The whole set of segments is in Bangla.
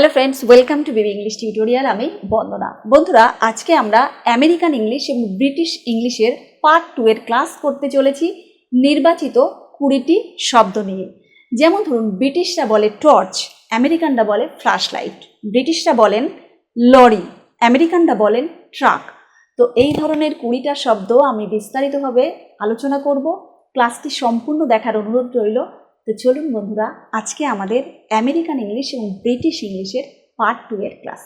Hello friends welcome to BB English tutorial আমি বন্দনা। বন্ধুরা, আজকে আমরা আমেরিকান ইংলিশ এবং ব্রিটিশ ইংলিশের পার্ট টু এর ক্লাস করতে চলেছি নির্বাচিত কুড়িটি শব্দ নিয়ে। যেমন ধরুন ব্রিটিশরা বলে টর্চ আমেরিকানরা বলে ফ্ল্যাশ লাইট ব্রিটিশরা বলেন লরি আমেরিকানরা বলেন ট্রাক তো এই ধরনের কুড়িটা শব্দ আমি বিস্তারিতভাবে আলোচনা করব। ক্লাসটি সম্পূর্ণ দেখার অনুরোধ রইল। তো চলুন বন্ধুরা, আজকে আমাদের আমেরিকান ইংলিশ এবং ব্রিটিশ ইংলিশের পার্ট টু এর ক্লাস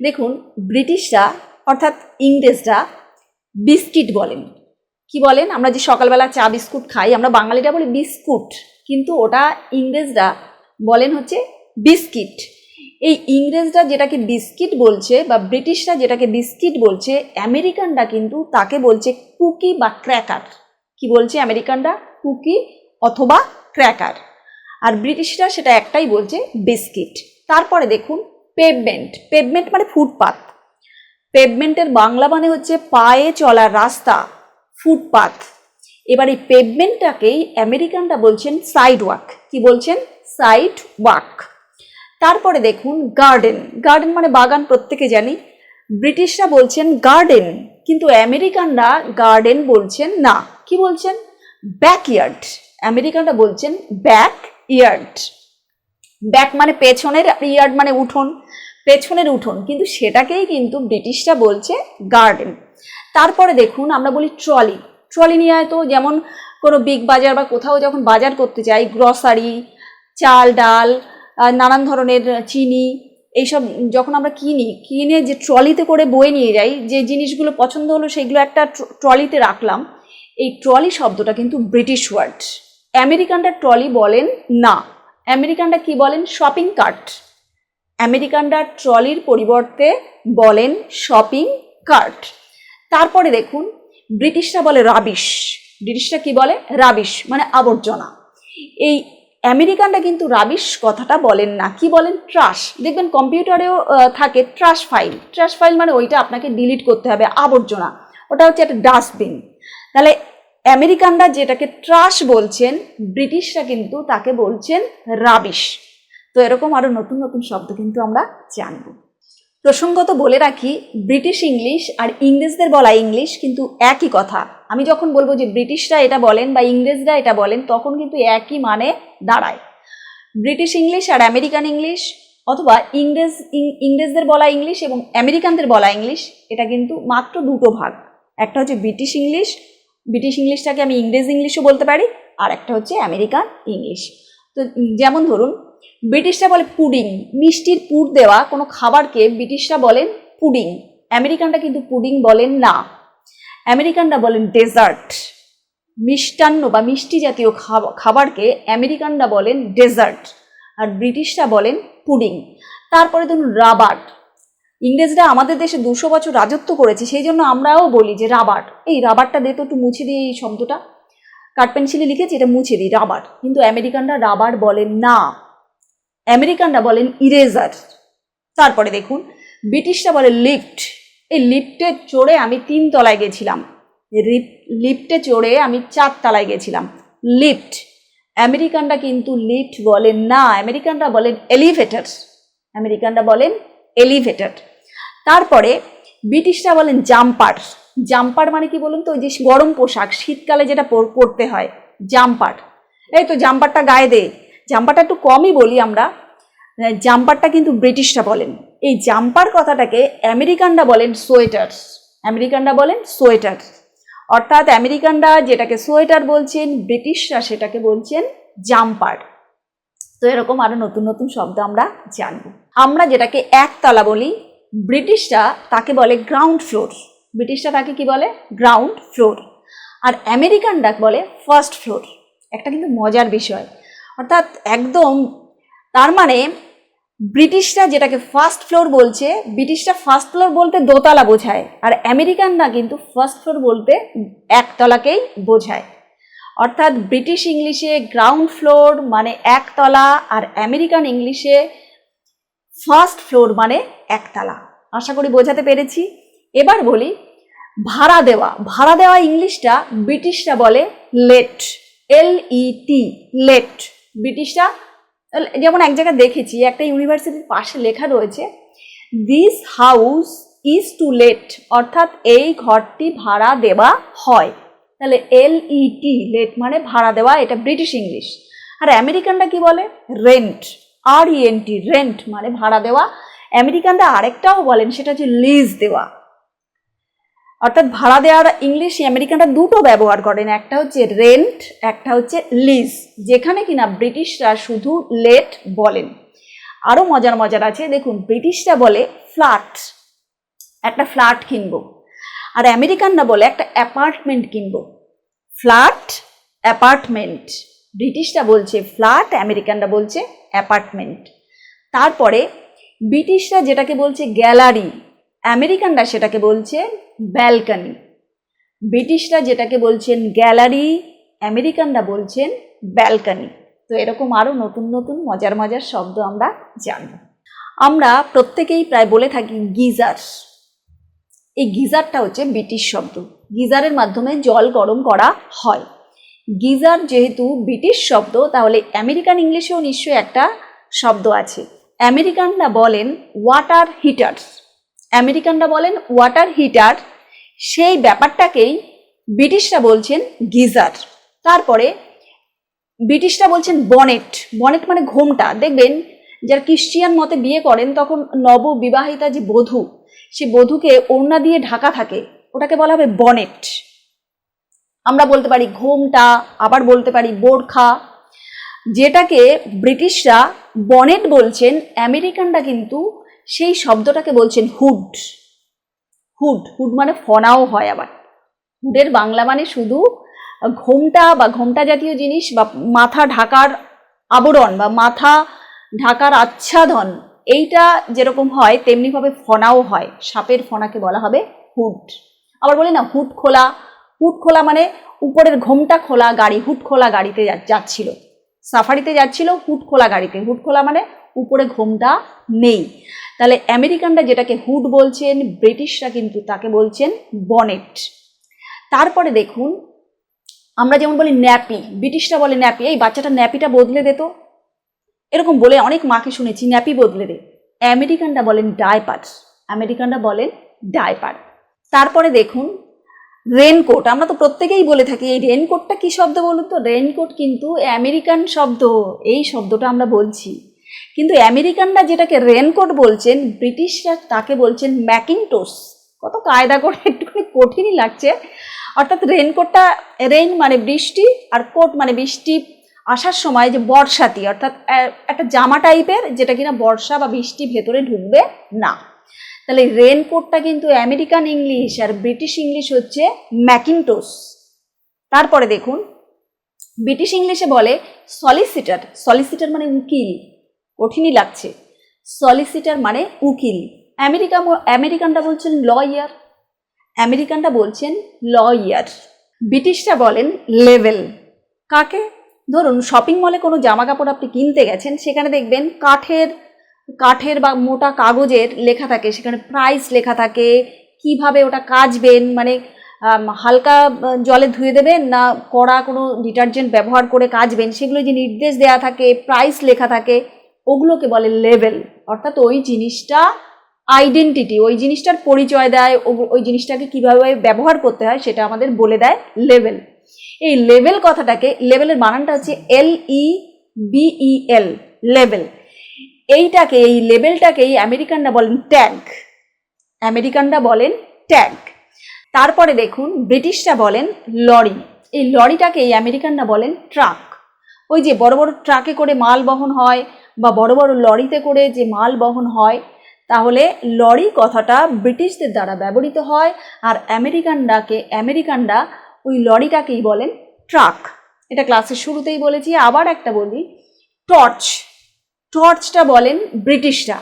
দেখুন ব্রিটিশরা অর্থাৎ ইংরেজরা বিস্কিট বলেন। কি বলেন? আমরা যে সকালবেলা চা, বিস্কুট খাই, আমরা বাঙালিরা বলি বিস্কুট, কিন্তু ওটা ইংরেজরা বলেন হচ্ছে বিস্কিট। এই ইংরেজরা যেটাকে বিস্কিট বলছে বা ব্রিটিশরা যেটাকে বিস্কিট বলছে আমেরিকানরা কিন্তু তাকে বলছে কুকি বা ক্র্যাকার কি বলছে আমেরিকানরা কুকি অথবা ক্র্যাকার আর ব্রিটিশরা সেটা একটাই বলছে বিস্কিট তারপরে দেখুন পেভমেন্ট পেভমেন্ট মানে ফুটপাত. পেভমেন্টের বাংলা মানে হচ্ছে পায়ে চলার রাস্তা ফুটপাথ এবার এই পেভমেন্টটাকেই আমেরিকানরা বলছেন সাইড ওয়াক কি বলছেন? সাইড ওয়াক তারপরে দেখুন গার্ডেন গার্ডেন মানে বাগান, প্রত্যেকে জানি। ব্রিটিশরা বলছেন গার্ডেন কিন্তু আমেরিকানরা গার্ডেন বলছেন না। কি বলছেন? ব্যাকইয়ার্ড আমেরিকানরা বলছেন ব্যাক ইয়ার্ড। ব্যাক মানে পেছনের ইয়ার্ড মানে উঠোন। পেছনের উঠোন, কিন্তু সেটাকেই কিন্তু ব্রিটিশরা বলছে গার্ডেন। তারপরে দেখুন, আমরা বলি ট্রলি। ট্রলি নিয়ে হয়তো যেমন কোনো বিগ বাজার বা কোথাও যখন বাজার করতে যাই, গ্রসারি, চাল, ডাল নানান ধরনের চিনি, এইসব যখন আমরা কিনি, কিনে যে ট্রলিতে করে বয়ে নিয়ে যাই, যে জিনিসগুলো পছন্দ হলো সেগুলো একটা ট্র- ট্রলিতে রাখলাম। এই ট্রলি শব্দটা কিন্তু ব্রিটিশ ওয়ার্ড। আমেরিকানরা ট্রলি বলেন না। আমেরিকানরা কি বলেন? Shopping cart. আমেরিকানরা ট্রলির পরিবর্তে বলেন শপিং কার্ট। তারপরে দেখুন, ব্রিটিশরা বলে রাবিশ। ব্রিটিশরা কি বলে? রাবিশ মানে আবর্জনা। এই আমেরিকানরা কিন্তু রাবিশ কথাটা বলেন না। কি বলেন? ট্রাশ। দেখবেন কম্পিউটারেও থাকে ট্রাশ ফাইল। ট্রাশ ফাইল মানে ওইটা আপনাকে ডিলিট করতে হবে, আবর্জনা। ওটা হচ্ছে একটা ডাস্টবিন। তাহলে আমেরিকানরা যেটাকে ট্রাশ বলছেন, ব্রিটিশরা কিন্তু তাকে বলছেন রাবিশ। তো এরকম আরও নতুন নতুন শব্দ কিন্তু আমরা জানব। প্রসঙ্গত বলে রাখি, ব্রিটিশ ইংলিশ আর ইংরেজদের বলা ইংলিশ কিন্তু একই কথা। আমি যখন বলব যে ব্রিটিশরা এটা বলেন বা ইংরেজরা এটা বলেন, তখন কিন্তু একই মানে দাঁড়ায়। ব্রিটিশ ইংলিশ আর আমেরিকান ইংলিশ অথবা ইংরেজ ইংরেজদের বলা ইংলিশ এবং আমেরিকানদের বলা ইংলিশ, এটা কিন্তু মাত্র দুটো ভাগ। একটা হচ্ছে ব্রিটিশ ইংলিশ ব্রিটিশ ইংলিশটাকে আমি ইংরেজ ইংলিশও বলতে পারি, আর একটা হচ্ছে আমেরিকান ইংলিশ তো যেমন ধরুন ব্রিটিশরা বলে পুডিং মিষ্টির পুর দেওয়া কোনো খাবারকে ব্রিটিশরা বলেন পুডিং আমেরিকানরা কিন্তু পুডিং বলেন না। আমেরিকানরা বলেন ডেজার্ট মিষ্টান্ন বা মিষ্টি জাতীয় খাবারকে আমেরিকানরা বলেন ডেজার্ট আর ব্রিটিশরা বলেন পুডিং তারপরে ধরুন রাবার। ইংরেজরা আমাদের দেশে দুশো বছর রাজত্ব করেছে, সেই জন্য আমরাও বলি যে রাবার। এই রাবারটা দে তো একটু মুছে দিই এই শব্দটা। কাঠ পেন্সিলে লিখেছি, এটা মুছে দিই, রাবার। কিন্তু আমেরিকানরা রাবার বলেন না। আমেরিকানরা বলেন ইরেজার তারপরে দেখুন, ব্রিটিশরা বলে লিফট এই লিফটে চড়ে আমি তিন তলায় গেছিলাম। লিফটে চড়ে আমি চার তলায় গেছিলাম। লিফট আমেরিকানরা কিন্তু লিফট বলেন না। আমেরিকানরা বলেন এলিভেটর আমেরিকানরা বলেন এলিভেটর তারপরে ব্রিটিশরা বলেন জাম্পার। জাম্পার মানে কি বলুন তো? ওই যে গরম পোশাক, শীতকালে যেটা পর- পরতে হয়, জাম্পার। এই তো জাম্পারটা গায়ে দে। জাম্পারটা একটু কমই বলি আমরা। জাম্পারটা কিন্তু ব্রিটিশরা বলেন। এই জাম্পার কথাটাকে আমেরিকানরা বলেন সোয়েটার আমেরিকানরা বলেন সোয়েটার অর্থাৎ আমেরিকানরা যেটাকে সোয়েটার বলছেন, ব্রিটিশরা সেটাকে বলছেন জাম্পার। তো এরকম আরও নতুন নতুন শব্দ আমরা জানব। আমরা যেটাকে একতলা বলি ব্রিটিশরা তাকে বলে গ্রাউন্ড ফ্লোর ব্রিটিশরা তাকে কি বলে? গ্রাউন্ড ফ্লোর আর আমেরিকানরা বলে ফার্স্ট ফ্লোর একটা কিন্তু মজার বিষয়। অর্থাৎ একদম তার মানে ব্রিটিশরা যেটাকে ফার্স্ট ফ্লোর বলছে, ব্রিটিশরা ফার্স্ট ফ্লোর বলতে দোতলা বোঝায়। আর আমেরিকানরা কিন্তু ফার্স্ট ফ্লোর বলতে একতলাকেই বোঝায়। অর্থাৎ ব্রিটিশ ইংলিশে গ্রাউন্ড ফ্লোর মানে একতলা, আর আমেরিকান ইংলিশে ফার্স্ট ফ্লোর মানে একতলা। আশা করি বোঝাতে পেরেছি। এবার বলি, ভাড়া দেওয়া। ভাড়া দেওয়া ইংলিশটা ব্রিটিশরা বলে লেট। এল ই টি লেট। ব্রিটিশরা যেমন এক জায়গায় দেখেছি, একটা ইউনিভার্সিটির পাশে লেখা রয়েছে this house is to let অর্থাৎ এই ঘরটি ভাড়া দেওয়া হয়। তাহলে এল ই টি লেট মানে ভাড়া দেওয়া, এটা ব্রিটিশ ইংলিশ। আর আমেরিকানরা কি বলে? রেন্ট। আর ইএন টি রেন্ট মানে ভাড়া দেওয়া। আমেরিকানরা আরেকটাও বলেন, সেটা হচ্ছে লিজ দেওয়া। অর্থাৎ ভাড়া দেওয়ার ইংলিশ আমেরিকানরা দুটো ব্যবহার করেন, একটা হচ্ছে রেন্ট একটা হচ্ছে লিজ যেখানে কিনা ব্রিটিশরা শুধু লেট বলেন। আরও মজার মজার আছে, দেখুন, ব্রিটিশরা বলে ফ্ল্যাট একটা ফ্ল্যাট কিনবো। আর আমেরিকানরা বলে একটা অ্যাপার্টমেন্ট কিনবো। ফ্ল্যাট অ্যাপার্টমেন্ট ব্রিটিশরা বলছে ফ্ল্যাট, আমেরিকানরা বলছে অ্যাপার্টমেন্ট। তারপরে ব্রিটিশরা যেটাকে বলছে গ্যালারি, আমেরিকানরা সেটাকে বলছে ব্যালকানি। ব্রিটিশরা যেটাকে বলছেন গ্যালারি, আমেরিকানরা বলছেন ব্যালকানি। তো এরকম আরও নতুন নতুন মজার মজার শব্দ আমরা জানব। আমরা প্রত্যেকেই প্রায় বলে থাকি গিজার। এই গিজারটা হচ্ছে ব্রিটিশ শব্দ। গিজারের মাধ্যমে জল গরম করা হয়। গিজার যেহেতু ব্রিটিশ শব্দ, তাহলে আমেরিকান ইংলিশেও নিশ্চয়ই একটা শব্দ আছে। আমেরিকানরা বলেন ওয়াটার হিটার আমেরিকানরা বলেন ওয়াটার হিটার সেই ব্যাপারটাকেই ব্রিটিশরা বলছেন গিজার। তারপরে ব্রিটিশরা বলছেন বনেট। বনেট মানে ঘোমটা। দেখবেন, যারা ক্রিশ্চিয়ান মতে বিয়ে করেন, তখন নববিবাহিতা যে বধূ, সে বধূকে ওড়না দিয়ে ঢাকা থাকে। ওটাকে বলা হবে বনেট। আমরা বলতে পারি ঘোমটা, আবার বলতে পারি বোরখা। যেটাকে ব্রিটিশরা বনেট বলছেন, আমেরিকানরা কিন্তু সেই শব্দটাকে বলছেন হুড। হুড হুড মানে ফনাও হয় আবার। হুডের বাংলা মানে শুধু ঘোমটা বা ঘোমটা জাতীয় জিনিস বা মাথা ঢাকার আবরণ বা মাথা ঢাকার আচ্ছাদন, এইটা যেরকম হয়, তেমনিভাবে ফনাও হয়। সাপের ফনাকে বলা হবে হুড। আবার বলি না, হুড খোলা হুড খোলা মানে উপরের ঘোমটা খোলা গাড়ি, হুট খোলা গাড়িতে যাচ্ছিল। সাফারিতে যাচ্ছিল হুট খোলা গাড়িতে। হুট খোলা মানে উপরে ঘোমটা নেই। তাহলে আমেরিকানরা যেটাকে হুড বলছেন, ব্রিটিশরা কিন্তু তাকে বলছেন বনেট। তারপরে দেখুন, আমরা যেমন বলি ন্যাপি, ব্রিটিশরা বলে ন্যাপি। এই বাচ্চাটা ন্যাপিটা বদলে দে তো। এরকম বলে অনেক মাকে শুনেছি, ন্যাপি বদলে দে। আমেরিকানরা বলেন ডায়পার। আমেরিকানরা বলেন ডায়পার। তারপরে দেখুন রেনকোট আমরা তো প্রত্যেকেই বলে থাকি, এই রেনকোটটা কি শব্দ বলুন তো? রেনকোট কিন্তু আমেরিকান শব্দ, এই শব্দটা আমরা বলছি। কিন্তু আমেরিকানরা যেটাকে রেনকোট বলছেন, ব্রিটিশরা তাকে বলছেন ম্যাকিংটোস কত কায়দা করে, একটুখানি কঠিনই লাগছে। অর্থাৎ রেনকোটটা রেন মানে বৃষ্টি, আর কোট মানে বৃষ্টি আসার সময় যে বর্ষাতি, অর্থাৎ একটা জামা টাইপের যেটা কিনা বর্ষা বা বৃষ্টি ভেতরে ঢুকবে না। তাহলে রেনকোটটা কিন্তু আমেরিকান ইংলিশ আর ব্রিটিশ ইংলিশ হচ্ছে ম্যাকিংটোস তারপরে দেখুন ব্রিটিশ ইংলিশে বলে সলিসিটার সলিসিটার মানে উকিল, কঠিনই লাগছে। সলিসিটার মানে উকিল। আমেরিকা আমেরিকানরা বলছেন লয়ার আমেরিকানরা বলছেন লয়ার ব্রিটিশরা বলেন লেভেল কাকে? ধরুন শপিং মলে কোনো জামা কাপড় আপনি কিনতে গেছেন, সেখানে দেখবেন কাঠের কাঠের বা মোটা কাগজের লেখা থাকে, সেখানে প্রাইস লেখা থাকে, কীভাবে ওটা কাচবেন মানে হালকা জলে ধুয়ে দেবেন না কড়া কোনো ডিটারজেন্ট ব্যবহার করে কাচবেন, সেগুলো যে নির্দেশ দেওয়া থাকে প্রাইস লেখা থাকে, ওগুলোকে বলে লেভেল অর্থাৎ ওই জিনিসটা আইডেন্টিটি ওই জিনিসটার পরিচয় দেয় ওই জিনিসটাকে কীভাবে ব্যবহার করতে হয়, সেটা আমাদের বলে দেয় লেভেল এই লেভেল কথাটাকে লেভেলের বানানটা হচ্ছে এল ই বিই লেভেল এইটাকে, এই লেভেলটাকেই আমেরিকানরা বলেন ট্যাঙ্ক। আমেরিকানরা বলেন ট্যাঙ্ক। তারপরে দেখুন, ব্রিটিশরা বলেন লরি। এই লরিটাকে এই আমেরিকানরা বলেন ট্রাক। ওই যে বড় বড় ট্রাকে করে মাল বহন হয় বা বড় বড় লরিতে করে যে মাল বহন হয়, তাহলে লরি কথাটা ব্রিটিশদের দ্বারা ব্যবহৃত হয় আর আমেরিকানরাকে, আমেরিকানরা ওই লরিটাকেই বলেন ট্রাক। এটা ক্লাসের শুরুতেই বলেছি, আবার একটা বলি, টর্চ। টর্চটা বলেন ব্রিটিশরা।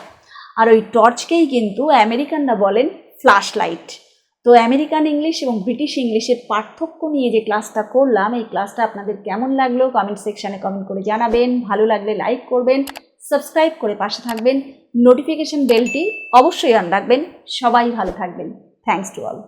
আর ওই টর্চকেই কিন্তু আমেরিকানরা বলেন ফ্ল্যাশ লাইট তো আমেরিকান ইংলিশ এবং ব্রিটিশ ইংলিশের পার্থক্য নিয়ে যে ক্লাসটা করলাম, এই ক্লাসটা আপনাদের কেমন লাগল কমেন্ট সেকশানে কমেন্ট করে জানাবেন। ভালো লাগলে লাইক করবেন, সাবস্ক্রাইব করে পাশে থাকবেন। নোটিফিকেশন বেলটি অবশ্যই অন রাখবেন। সবাই ভালো থাকবেন। Thanks to all.